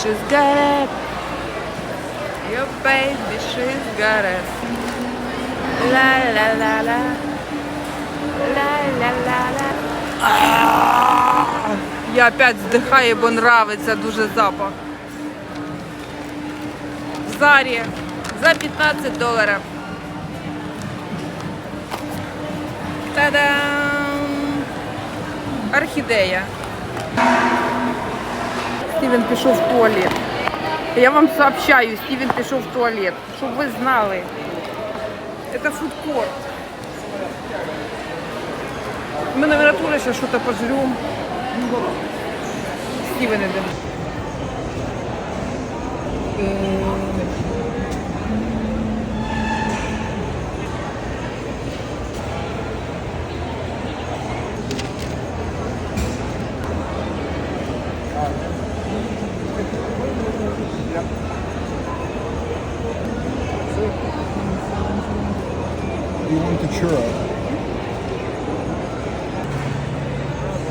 she's got it. Your baby, she's got it. La la la la. La la la la. А, Я опять вдихаю, бо нравиться дуже запах. В Зарі за 15 доларів. Та-дам! Орхідея. Стівен пішов в туалет. Я вам сообщаю, Стівен пішов в туалет, щоб ви знали. Это фудкорт. Мы, наверное, тоже сейчас что-то пожрем. Стивен идем. You want the churro?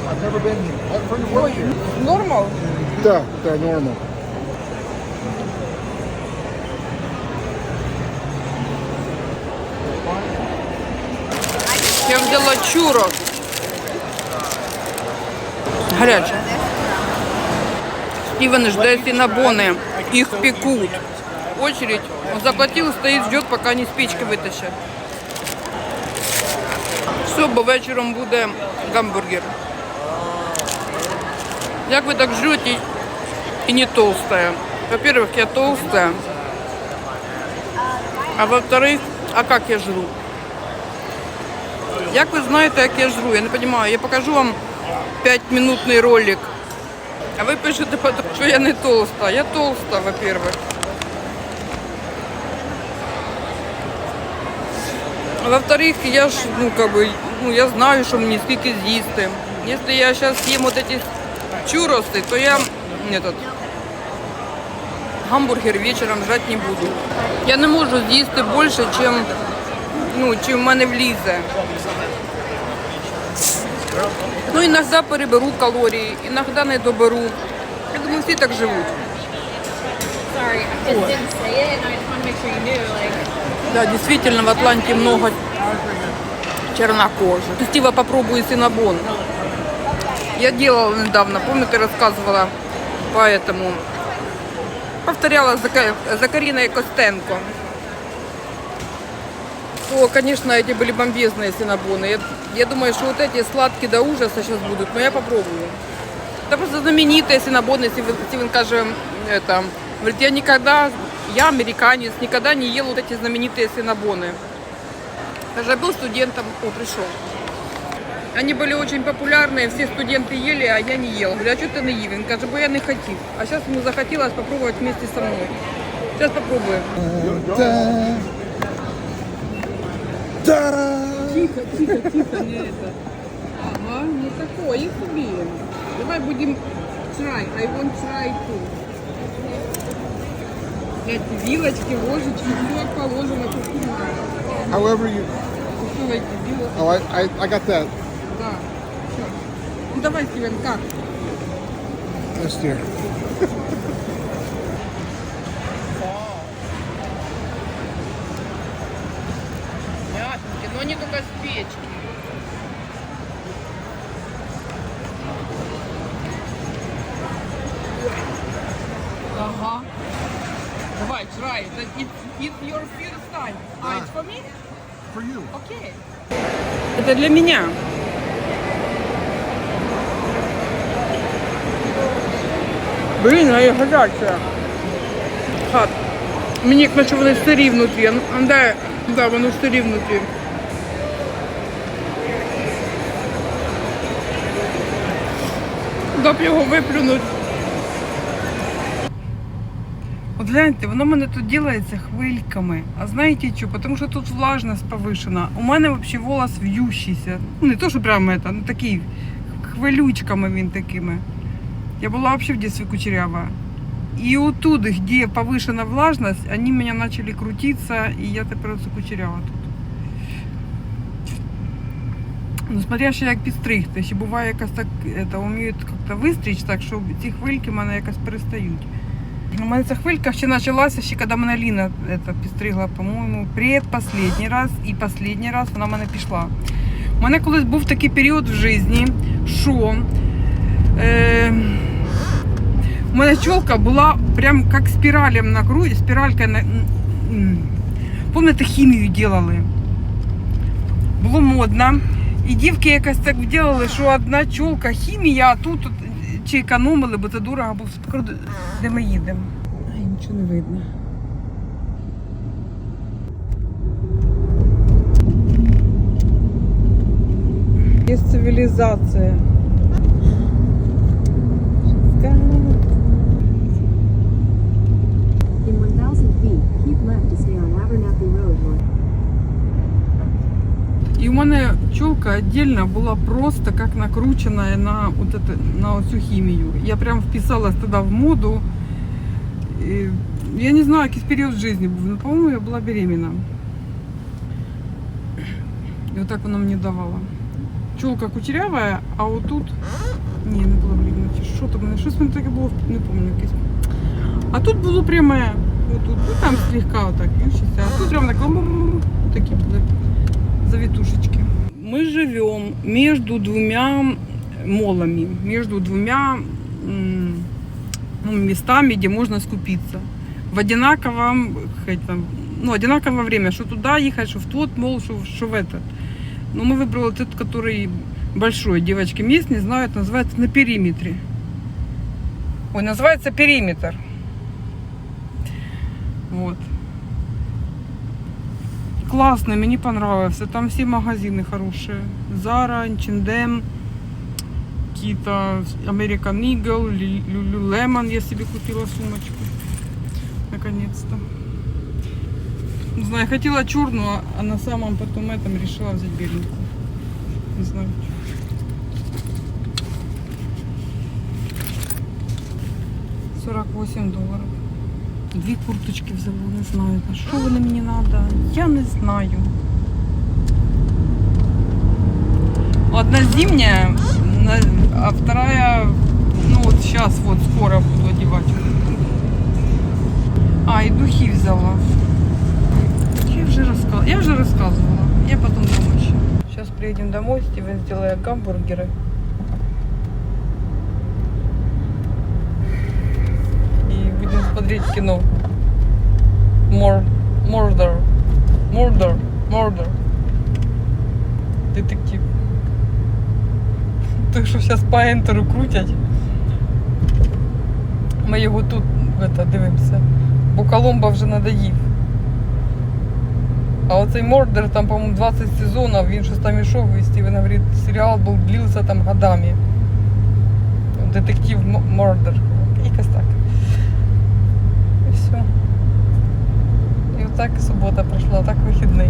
I've never been here. I've heard work here. Нормал? Да, да, normal. Я взяла чурок. Гаряче. Стивен ждет синабоны. Их пекут. Очередь. Он заплатил, стоит, ждет, пока они спички вытащат. Все, бо вечором буде гамбургер. Як ви так жрете и не толстая? Во-первых, я толстая. А во-вторых, а как я жру? Як ви знаєте, як я жру? Я не розумію. Я покажу вам 5-минутний ролик. А ви пишете, що я не толста. Я толста, во-первых. во-вторых, я ж, ну, как бы, ну, я знаю, що мені скільки з'їсти. Якщо я зараз з'їм вот эти чуроси, то я этот, гамбургер вечором жрать не буду. Я не можу з'їсти більше, чим, ну, чим в мене влізе. Ну, іноді переберу калорії, іноді не доберу. Я думаю, всі так живуть. Sorry, I just didn't say it, and I just want to make sure you knew. Like, Да, действительно, в Атланте много чернокожих. Стива, попробуй синабон. Я делала недавно, помните, рассказывала по этому. Повторяла за, за Кариной Костенко. О, конечно, эти были бомбезные синабоны. Я, я думаю, что вот эти сладкие до ужаса сейчас будут, но я попробую. Это просто знаменитые синабоны. Стивен, Стивен скажем, это, говорит, я никогда, я американец, никогда не ел вот эти знаменитые синабоны. Даже был студентом, о, пришел. Они были очень популярные, все студенты ели, а я не ел. Говорю, а что ты не ел? Он бо я не хотел. А сейчас ему захотелось попробовать вместе со мной. Сейчас попробуем. Тихо, тихо, тихо, не это. Ага, не такое себе. Давай будем try. I want try too. Эти вилочки, ложечки, все как положено, кухня. However you. Все эти вилочки, Oh, I, I, I got that. да. Всё. Ну давай, Стивен, как? Yes, dear. Мягенькие, но они только с печки. It. It's, it's your first time. Ah, it's for me? For you. Окей. Это для меня. Блін, а я гаряча. Хат. Мені наче вони сирі внутрі. А ну, а де? Да, воно сирі внутрі. Доб його виплюнуть. От гляньте, воно в мене тут робиться хвильками. А знаєте що? Тому що тут влажність повишена. У мене взагалі волос в'ющийся. Ну, не то, що прямо это, ну такий хвилючками він такими. Я була взагалі в дитинстві кучерява. И оттуда, где повышена влажность, они меня начали крутиться, и я тепер оце кучерява тут. Ну, смотря ще як підстригти. Ще буває якось так, это, вміють як-то вистріч, так що ці хвильки в мене якось перестають. У мене ця хвилька ще почалася, ще коли мене Ліна это, підстригла, по-моєму, предпоследній раз і останній раз вона в мене пішла. У мене колись був такий період в житті, що е, у мене чолка була прям як спіралем на груді, спіралька на. м, Помните, хімію делали? Було модно. І дівки якось так вділили, що одна чолка хімія, а тут от, чи економили, бо це дорого, бо скоро до- де ми їдемо. Ай, нічого не видно. Є цивілізація. І у мене чолка отдельно була просто як накручена на, от это, на оцю хімію. Я прям вписалась тоді в моду. І, я не знаю, якийсь період в житті був, але, по-моєму, я була беременна. І отак вона мені давала. Чолка кучерява, а отут. Ні, не була беременна. чи Що то в мене? Щось в мене таке було, не пам'ятаю якесь. А тут було пряме. Отут, ну там слегка отак, вівчиться, а тут прям так, такі були завитушечки. Мы живем между двумя молами, между двумя ну, местами, где можно скупиться. В одинаковом, ну, одинаковое время, что туда ехать, что в тот мол, что, что в этот. Но мы выбрали тот, который большой. Девочки местные знают, называется на периметре. Ой, называется периметр. Вот Класно, мені понравився. Там всі магазини хороші. Zara, H&M, какие-то American Eagle, Lu- Lululemon я себе купила сумочку. Наконец-то. Не знаю, хотела черную, а- а на самом потом этом решила взять беленькую. Не знаю. Сорок восемь долларов. Дві курточки взяла, не знаю. На що вони мені треба? Я не знаю. Одна зимняя, а вторая, ну вот сейчас вот скоро буду одевать. А, и духи взяла. Я уже рассказывала. Я уже рассказывала. Я потом еще. Сейчас приедем домой, Стивен сделает гамбургеры. Смотреть кино. Мор... Мордор. Мордор. Мордор. Детектив. Так що зараз по ентеру крутять. Ми його тут это, дивимося. Бо Коломба вже надоїв. А оцей Мордер, там, по-моєму, 20 сезонів, він щось там ішов, і Стівен говорить, серіал був длился там годами. Детектив Мордер. Якось так. І все. І отак субота пройшла, так вихідний.